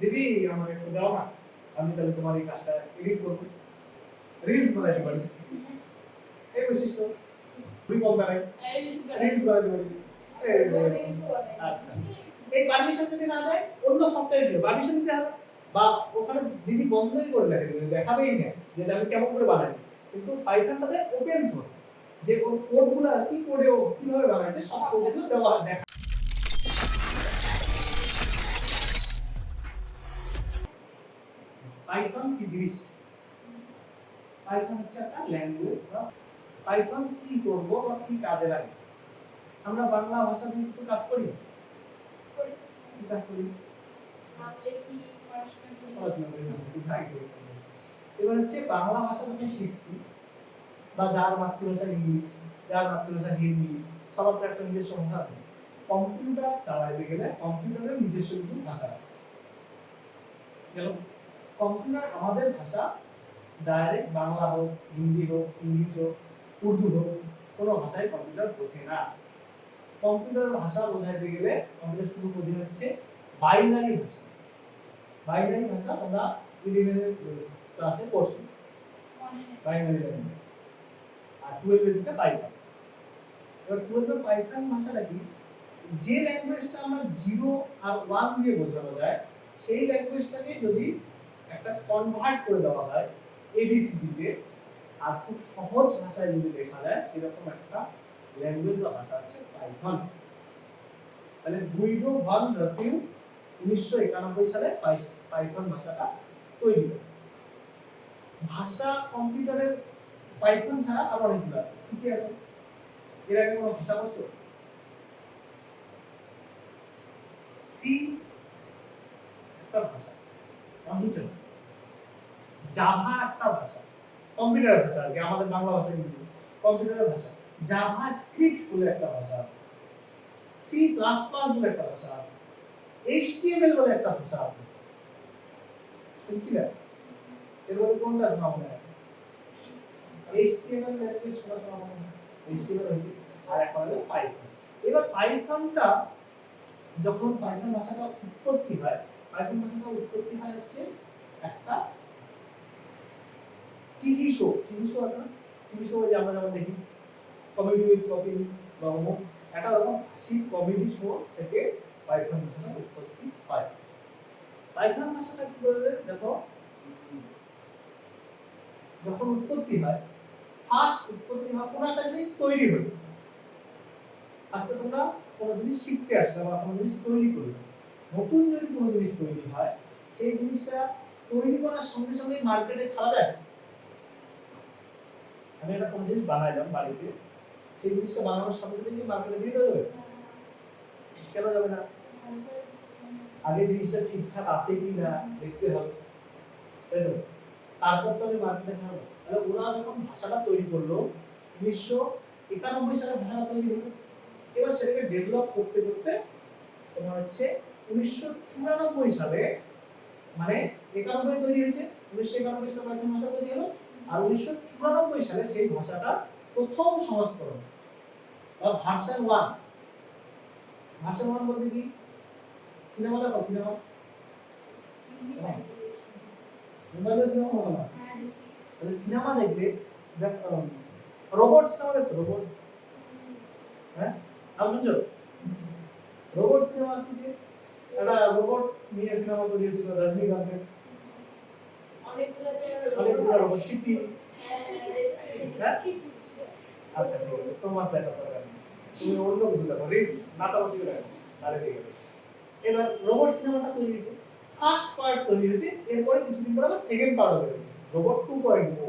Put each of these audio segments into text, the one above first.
দিদি আমাকে একটু দাও না। আমি তাহলে তোমার এই কাজটা এডিট করব। রিলস বানাইতে পারি এই বৈশিষ্ট্য খুবই কম বানাই রিলস বানাইতে পারি আচ্ছা। এই পারমিশন যদি না দেয় অন্য সফটওয়্যার পারমিশন দিতে হবে। বা ওখানে দিদি বন্ধই করে রেখে দেবে। দেখাবেই না যেটা আমি কেমন করে বানাইছি কিন্তু পাইথনটাতে ওপেন সোর্স যে কোডগুলো কি ও কীভাবে বানাইছে সব কোডগুলো দেওয়া দেখা পাইথন কি জিনিস? পাইথন হচ্ছে একটা ল্যাঙ্গুয়েজ বা পাইথন কি করব বা কি কাজে লাগে? আমরা বাংলা ভাষা নিয়ে কিছু কাজ করি? কি কাজ করি? করি। এবার হচ্ছে বাংলা ভাষা যখন শিখছি বা যার মাতৃভাষা ইংলিশ যার মাতৃভাষা হিন্দি সবার তো একটা নিজস্ব ভাষা আছে। কম্পিউটার চালাইতে গেলে কম্পিউটারের নিজস্ব কিছু ভাষা আছে। গেল? কম্পিউটার আমাদের ভাষা ডাইরেক্ট বাংলা হোক, হিন্দি হোক, ইংলিশ হোক, উর্দু হোক, কোনো ভাষায় কম্পিউটার বোঝে না। কম্পিউটার ভাষা বোঝাইতে গেলে কম্পিউটার শুধু বোঝে হচ্ছে বাইনারি ভাষা। বাইনারি ভাষা তোমরা ইলেভেনের ক্লাসে পড়ছো। বাইনারি ল্যাঙ্গুয়েজ আর টুয়েলভে দিচ্ছে পাইথন এবার টুয়েলভে পাইথন ভাষাটা কি? যে ল্যাঙ্গুয়েজটা আমরা জিরো আর ওয়ান দিয়ে বোঝানো যায়, সেই ল্যাঙ্গুয়েজটাকে যদি একটা কনভার্ট করে দেওয়া হয় এবিসিডিতে আর খুব সহজ ভাষায় যদি লেখা যায়, সেরকম একটা ল্যাঙ্গুয়েজ বা ভাষা হচ্ছে পাইথন তাহলে গুইডো ভান রাসিউ উনিশশো একানব্বই সালে পাই- পাইথন ভাষাটা তৈরি করে। ভাষা কম্পিউটারের পাইথন ছাড়া আরও অনেকগুলো আছে। কি আছে? এর আগে কোনো ভাষা পড়ছো? সি একটা ভাষা। কম্পিউটার জাভা একটা ভাষা কম্পিউটারের ভাষা আর কি, আমাদের বাংলা ভাষা কিন্তু কম্পিউটারের ভাষা। জাভা স্ক্রিপ্ট বলে একটা ভাষা আছে। সি প্লাস প্লাস বলে একটা ভাষা আছে। এইচটিএমএল বলে একটা ভাষা আছে। শুনছিলে এর কোনটা শোনা মনে হয়? এইচটিএমএল ল্যাঙ্গুয়েজ শোনা শোনা মনে হয়? এইচটিএমএল হচ্ছে আর একটা হলো পাইথন এবার পাইথনটা যখন পাইথন ভাষাটা উৎপত্তি হয় পাইথন ভাষাটা উৎপত্তি হয় হচ্ছে? একটা টিভি শো টিভি শো আছে না? টিভি শো যে আমরা যেমন দেখি কমেডি উইথ কপিল বা অমুক একটা রকম হাসির কমেডি শো থেকে পাইথন ভাষাটা উৎপত্তি হয়। পাইথন ভাষাটা কি করে দেখো, যখন উৎপত্তি হয় ফার্স্ট উৎপত্তি হয় কোনো একটা জিনিস তৈরি হলো। আজকে তোমরা কোনো জিনিস শিখতে আসলে বা কোনো জিনিস তৈরি করবে নতুন যদি কোনো জিনিস তৈরি হয়, সেই জিনিসটা তৈরি করার সঙ্গে সঙ্গে মার্কেটে ছাড়া যায়। আমি একটা কোনো জিনিস বানাইলাম বাড়িতে, সেই জিনিসটা বানানোর সাথে সাথে কি মার্কেটে দিয়ে যাবে? কেন যাবে না? আগে জিনিসটা ঠিকঠাক আছে কি না দেখতে হবে। তাই তো? তারপর তো আমি মার্কেটে ছাড়বো। তাহলে ওরা যখন ভাষাটা তৈরি করল, উনিশশো একানব্বই সালে ভাষাটা তৈরি হলো। এবার সেটাকে ডেভেলপ করতে করতে তোমার হচ্ছে উনিশশো চুরানব্বই সালে মানে একানব্বই তৈরি হয়েছে উনিশশো একানব্বই সালে পাইথন ভাষা তৈরি হলো আর উনিশশো চুরানব্বই সালে সেই ভাষাটা প্রথম সংস্করণ বা ভার্সন ওয়ান। ভার্সন ওয়ান বলতে কি? সিনেমা দেখো সিনেমা। মোবাইলে সিনেমা না? তাহলে সিনেমা দেখবে রোবট সিনেমা দেখছ রোবট? হ্যাঁ? নাম রোবট সিনেমা কিছু একটা রোবট নিয়ে সিনেমা তৈরি হয়েছিল রজনীকান্তের। অনেকগুলো রোবট চিঠি। আচ্ছা ঠিক আছে তোমার দেখা দরকার তুমি অন্য কিছু দেখো রিলস নাচানাচি দেখো। তাহলে ঠিক আছে। এবার রোবট সিনেমাটা তৈরি হয়েছে। ফার্স্ট পার্ট তৈরি হয়েছে এরপরে কিছুদিন পরে আবার সেকেন্ড পার্টও বেরোচ্ছে। রোবট টু পয়েন্ট ও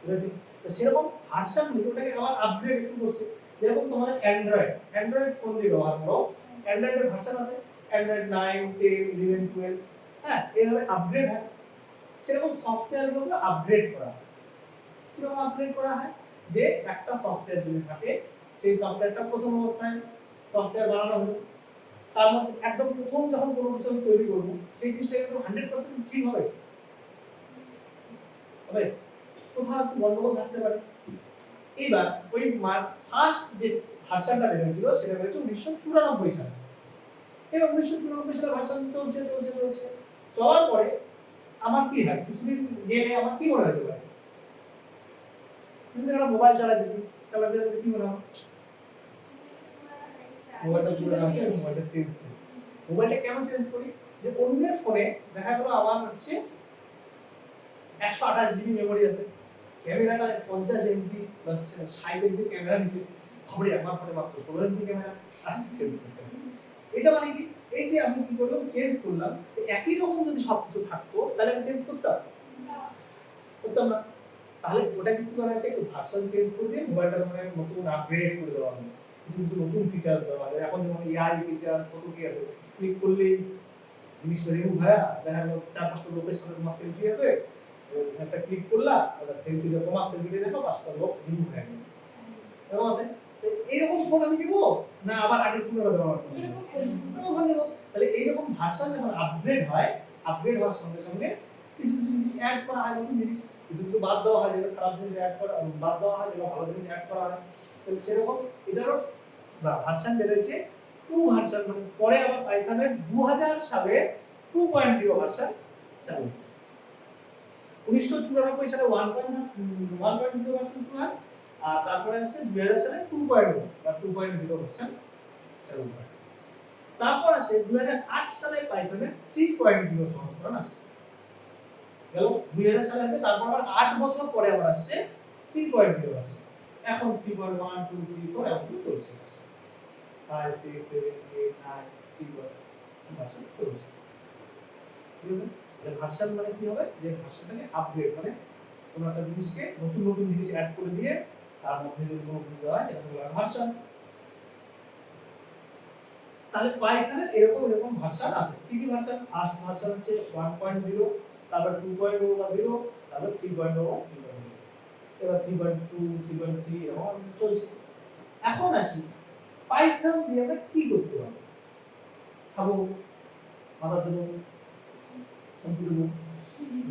বুঝেছি তো সেরকম ভার্সান ওটাকে আবার আপগ্রেড একটু করছে। যেরকম তোমাদের অ্যান্ড্রয়েড অ্যান্ড্রয়েড ফোন দিয়ে ব্যবহার করো। অ্যান্ড্রয়েডের ভার্সান আছে। Android nine ten eleven twelve হ্যাঁ এইভাবে আপগ্রেড হয়। সেরকম সফটওয়্যারগুলোকে আপগ্রেড করা হয়। কীরকম আপগ্রেড করা হয়? যে একটা সফটওয়্যার যদি থাকে, সেই সফটওয়্যারটা প্রথম অবস্থায় সফটওয়্যার বানানো হলো। তার মধ্যে একদম প্রথম যখন কোনো কিছু আমি তৈরি করব, সেই জিনিসটা কিন্তু হান্ড্রেড পার্সেন্ট ঠিক হবে। হবে কোথাও একটু গন্ডগোল থাকতে পারে। এবার ওই ফার্স্ট যে ভার্সানটা বেরিয়েছিল, সেটা বেরিয়েছে উনিশশো চুরানব্বই সালে। এই উনিশশো চুরানব্বই সালে ভার্সন চলছে চলছে চলছে। চলার পরে আমার কি হয়? কিছুদিন গেলে আমার কি মনে হতে পারে কিছুদিন একটা মোবাইল চালাই দিছি চালাতে চালাতে কি মনে হয়? মোবাইলটা পুরো আছে মোবাইলটা চেঞ্জ করি মোবাইলটা কেন চেঞ্জ করি? যে অন্যের ফোনে দেখা গেলো আমার হচ্ছে একশো আঠাশ জিবি মেমোরি আছে। ক্যামেরাটা পঞ্চাশ এমপি বা ষাট এমপি ক্যামেরা নিছে। ভাবরি আমার ফোনে মাত্র ষোলো এমপি ক্যামেরা চেঞ্জ করতে। এটা মানে কি? এই যে আমি কি করলাম? চেঞ্জ করলাম। একই রকম যদি সবকিছু থাকতো, তাহলে আমি চেঞ্জ করতাম? করতাম না। তাহলে ওটা কি করা হয়েছে? একটু ভার্সন চেঞ্জ করে দিয়ে মোবাইলটা মানে নতুন আপগ্রেড করে দেওয়া হলো কিছু কিছু নতুন ফিচার্স দেওয়া হয় এখন যেমন এআই ফিচার কত কি আছে? ক্লিক করলেই জিনিসটা রিমুভ হয়। দেখা গেল চার পাঁচটা লোকের সাথে তোমার সেলফি আছে। একটা ক্লিক করলা ওটা সেলফিটা তোমার সেলফিটা দেখো পাঁচটা লোক রিমুভ হয়ে গেল। এরকম আছে? তো এইরকম ফোন আমি নিবো না আবার আগের পুনরায় ব্যবহার করব। এরকম তাহলে এইরকম ভার্সন যখন আপগ্রেড হয় আপগ্রেড হওয়ার সঙ্গে সঙ্গে কিছু কিছু জিনিস অ্যাড করা হয় নতুন জিনিস। কিছু কিছু বাদ দেওয়া হয় যেগুলো খারাপ জিনিস অ্যাড করা বাদ দেওয়া হয় যেগুলো ভালো জিনিস অ্যাড করা হয়। তাহলে সেরকম এটারও ভার্সন বেরোচ্ছে টু ভার্সন মানে পরে আবার পাইথনের দু হাজার সালে টু পয়েন্ট জিরো ভার্সন চালু। উনিশশো চুরানব্বই সালে one point one point zero version শুরু হয়। আর তারপরে আসছে দুই হাজার সালে টু পয়েন্ট বা টু পয়েন্ট জিরো ভার্সন চালু হয় তারপর আসে দুই হাজার আট সালে পাইথনের থ্রি পয়েন্ট জিরো সংস্করণ আসে গেল দুই হাজার সালে আছে, তারপর আবার আট বছর পরে আবার আসছে থ্রি পয়েন্ট জিরো ভার্সন এখন three point one two three four এমন চলছে। Five six seven nine three point version চলছে। ঠিক আছে? ভার্সন মানে কি হবে? যে ভার্সনটাকে আপগ্রেড মানে কোনো একটা জিনিসকে নতুন নতুন জিনিস অ্যাড করে দিয়ে তার মধ্যে যদি কোনো দেওয়া হয় সেটাকে বলা ভার্সন। তাহলে পাইথনের এরকম এরকম ভার্সন আছে। কি কি ভার্সন? ফার্স্ট ভার্সন হচ্ছে ওয়ান পয়েন্ট জিরো তারপর টু পয়েন্ট ও বা জিরো তারপর three point o three point এবার three point two three point three এরকম চলছে। এখন আসি পাইথন দিয়ে আমরা কি করতে পারব? খাব, মাথা দেবো কম্পিউটার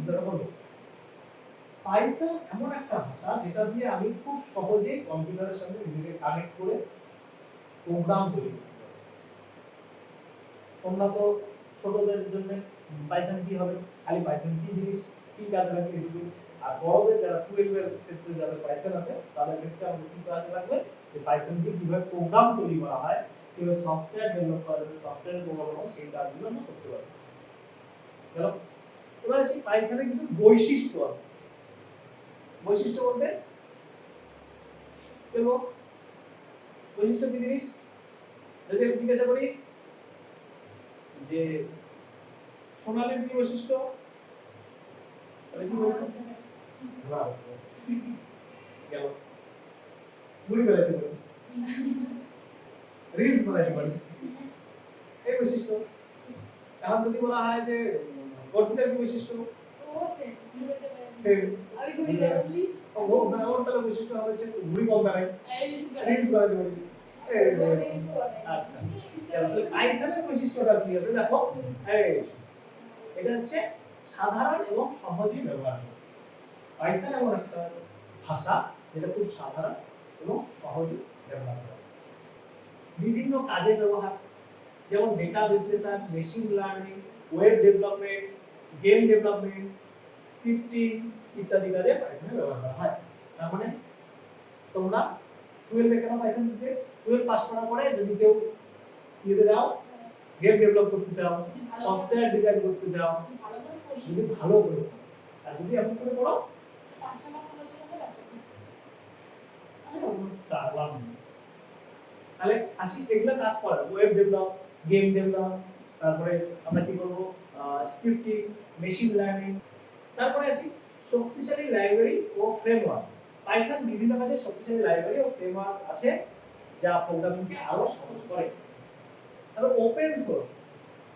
দেবো পাইথন এমন একটা ভাষা যেটা দিয়ে আমি খুব সহজেই কম্পিউটারের সঙ্গে নিজেকে কানেক্ট করে প্রোগ্রাম তৈরি করতে পারব তোমরা তো ছোটদের জন্য পাইথন কি হবে? খালি পাইথন কি জিনিস? কি কাজে লাগে এটুকু? আর বড়দের যারা টুয়েলভের ক্ষেত্রে যাদের পাইথন আছে, তাদের ক্ষেত্রে আমাদের কি কাজে লাগবে যে পাইথন দিয়ে কীভাবে প্রোগ্রাম তৈরি করা হয়, কীভাবে সফটওয়্যার ডেভেলপ করা যাবে সফটওয়্যার প্রোগ্রাম সেই কাজগুলো আমরা করতে পারব। এবার সেই পাইথনের কিছু বৈশিষ্ট্য আছে। বৈশিষ্ট্য বলতে? কেন? বৈশিষ্ট্য কি জিনিস? যদি আমি জিজ্ঞাসা করি যে সোনালির কি বৈশিষ্ট্য? কি বলব? রিলস বানাইতে এই বৈশিষ্ট্য। এখন যদি বলা হয় যে গল্পটার কি বৈশিষ্ট্য? বৈশিষ্ট্য হচ্ছে ঘুড়ি কম দাঁড়ায় রিলস বানাইতে পারি আচ্ছা পাইথনের বৈশিষ্ট্যটা কি আছে দেখো এই এটা হচ্ছে সাধারণ এবং সহজেই ব্যবহার। পাইথন এমন একটা ভাষা যেটা খুব সাধারণ এবং সহজে ব্যবহার করা। বিভিন্ন কাজে ব্যবহার যেমন ডেটা বিশ্লেষণ machine learning web development game development scripting ইত্যাদি কাজে পাইথনে ব্যবহার করা হয়। তার মানে তোমরা পাইথন টুয়েলভ পাস করার পরে যদি কেউ ইয়েতে যাও গেম ডেভেলপ করতে চাও সফটওয়্যার ডিজাইন করতে চাও, যদি ভালো করে আর যদি এমন করে পড়ো তাহলে আসি, এগুলো কাজ করা। ওয়েব ডেভেলপ গেম ডেভেলপ তারপরে আমরা কি করব? স্ক্রিপ্টিং মেশিন লার্নিং তারপরে আসি শক্তিশালী লাইব্রেরি ও ফ্রেমওয়ার্ক পাইথন বিভিন্ন কাজে শক্তিশালী লাইব্রেরি ও ফ্রেমওয়ার্ক আছে, যা প্রোগ্রামিংকে আরও সহজ করে। তারপর ওপেন সোর্স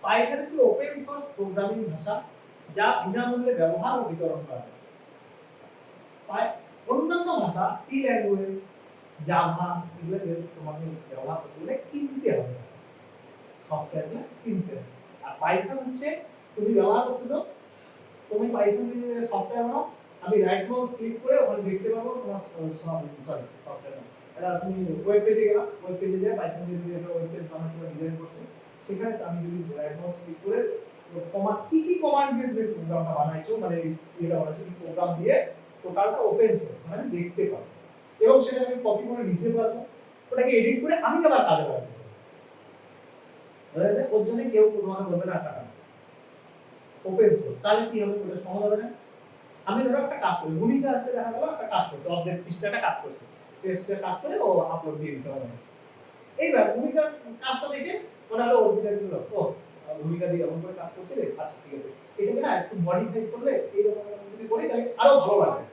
পাইথন একটি ওপেন সোর্স প্রোগ্রামিং ভাষা, যা বিনামূল্যে ব্যবহার ও বিতরণ করা। হয় অন্যান্য ভাষা সি ল্যাঙ্গুয়েজ জাভা এগুলো তোমাকে ব্যবহার করতে গেলে কিনতে হবে। সফটওয়্যারগুলো কিনতে হবে। আর পাইথন হচ্ছে, তুমি ব্যবহার করতেছো তুমি পাইথন দিয়ে সফটওয়্যার বানাও, আমি রাইট মাউস ক্লিক করে ওখানে দেখতে পাবো তোমার সরি সফটওয়্যার এটা তুমি ওয়েব পেজে গেলাম ওয়েব পেজে যে পাইথন দিয়ে তুমি একটা ওয়েব পেজ বানাচ্ছো বা ডিজাইন করছ। সেখানে আমি যদি অ্যাডভান্স ক্লিক করে কমান্ড কি কি কমান্ড দিয়ে তুমি প্রোগ্রামটা বানাইছো মানে এটা বানাইছো, কি প্রোগ্রাম দিয়ে টোটালটা ওপেন সোর্স মানে দেখতে পাবো এবং সেটা আমি কপি করে নিতে পারব। ওটাকে এডিট করে আমি আবার কাজে লাগাতে পারব। বোঝা ওর জন্য কেউ তোমাকে বলবে না টাকা ওপেন সোর্স তাহলে কি হবে? ওটা সহজ হবে না? আমি ধরো একটা কাজ করি। ভূমিকা আজকে দেখা গেল একটা কাজ করছে। অবজেক্ট পৃষ্ঠাটা কাজ করছে। পেজটা কাজ করে ও আপলোড দিয়ে দিচ্ছে আমার এইবার ভূমিকার কাজটা দেখে মনে হলো অর্পিতা দিল ও, ভূমিকা দিয়ে এমন করে কাজ করছে রে আচ্ছা ঠিক আছে। এটাকে না একটু মডিফাই করলে এইরকম যদি করি, তাহলে আরও ভালো লাগবে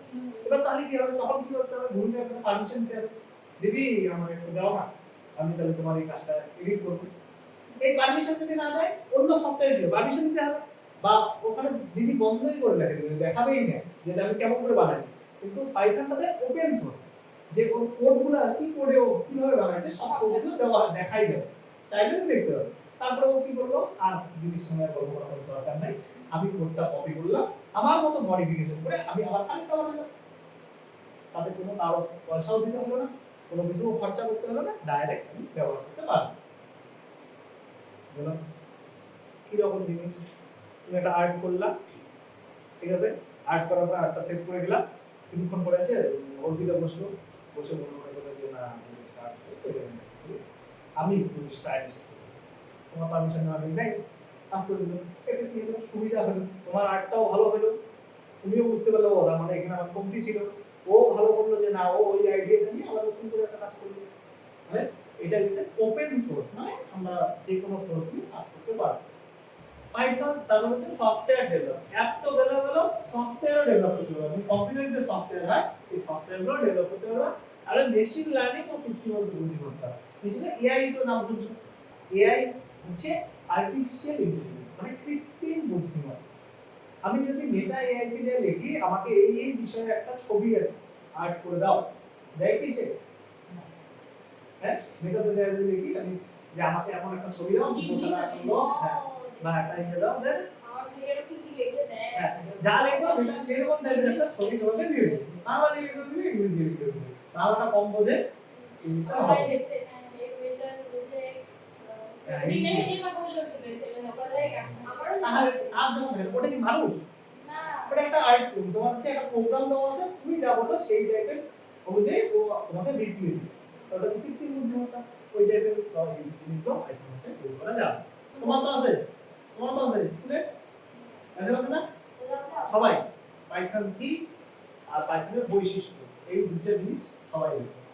এবার তাহলে কি হবে? তখন কি করতে হবে? ভূমিকার কাছে পারমিশন দিতে হবে। দিদি আমার একটু দাও না। আমি তাহলে তোমার এই কাজটা এডিট করব। এই পারমিশন যদি না দেয়, অন্য সফটওয়্যার দিয়ে পারমিশন দিতে হবে। বা ওখানে দিদি বন্ধই করে রেখে দেবে দেখাবেই না, যেটা আমি কেমন করে বানাইছি কিন্তু পাইথনটাতে ওপেন সোর্স যে কোন কোডগুলো আর কি কোডে ও কীভাবে বানাইছে সব কোডগুলো দেওয়া, দেখাই দেবে চাইলে তুমি দেখতে পাবে তারপরে ও কি করল, আর দিদির সঙ্গে গল্প করার কোনো দরকার নাই, আমি কোডটা কপি করলাম, আমার মতো মডিফিকেশন করে আমি আবার আরেকটা বানালাম। তাতে কোনো কারও পয়সাও দিতে হলো না, কোনো কিছু খরচা করতে হলো না ডাইরেক্ট আমি ব্যবহার করতে পারব। কীরকম জিনিস? তুমি একটা আর্ট করলাম ঠিক আছে? আর্ট করার পর আর্টটা সেভ করে দিলাম কিছুক্ষণ পরে আছে অর্পিতা বসল, বসে মনে মনে করল যে, না art করতে আমি স্টাইলিশ তোমার পারমিশন না আমি নাই। কাজ করে দিলাম। এতে কি হলো? সুবিধা হলো। তোমার আর্টটাও ভালো হলো। তুমিও বুঝতে পারলে, ও মানে এখানে আমার কমতি ছিল। ও ভালো বলল যে, না, ও ওই আইডিয়াটা নিয়ে আবার নতুন করে একটা কাজ করল। মানে এটা হচ্ছে ওপেন সোর্স মানে আমরা যে কোনো সোর্স দিয়ে কাজ করতে পারব। পাইথন তারপর হচ্ছে সফটওয়্যার ডেভেলপ অ্যাপ তো ডেভেলপ হলো সফটওয়্যারও ডেভেলপ করতে পারব কম্পিউটার যে সফটওয়্যার হয় এই সফটওয়্যারগুলো ডেভেলপ করতে পারব আর মেশিন লার্নিং ও কৃত্রিম বুদ্ধিমত্তা মেশিনে এআই তো নাম শুনছো? এআই হচ্ছে আর্টিফিশিয়াল ইন্টেলিজেন্স মানে কৃত্রিম বুদ্ধিমত্তা। আমি যদি মেটা এআই কে দিয়ে লিখি আমাকে এই এই বিষয়ে একটা ছবি আর্ট করে দাও। দেয় কি সে? হ্যাঁ? মেটাতে যদি লিখি আমি যে আমাকে এমন একটা ছবি দাও হ্যাঁ। বা একটা দাও দেন হ্যাঁ যা লিখব সেরকম টাইপের একটা ছবি তোমাকে দিয়ে দেবে। বাংলা লিখে দিবি ইংলিশ লিখে দিবি বাংলাটা কম বোঝে ইংলিশটা হবে। আর যখন দেখেন, ওটা কি মানুষ? ওটা একটা আর্ট তোমার হচ্ছে একটা প্রোগ্রাম দেওয়া আছে তুমি যা বলো সেই টাইপের অনুযায়ী ও তোমাকে রিপ্লাই ওটা কৃত্রিম বুদ্ধিমত্তা ওই টাইপের সব জিনিসগুলো আইফোন তৈরি করা যাবে। তোমার তো আছে তোমার তো আছে না সবাই। পাইথন কি আর পাইথনের বৈশিষ্ট্য? এই দুটো জিনিস সবাই জানে।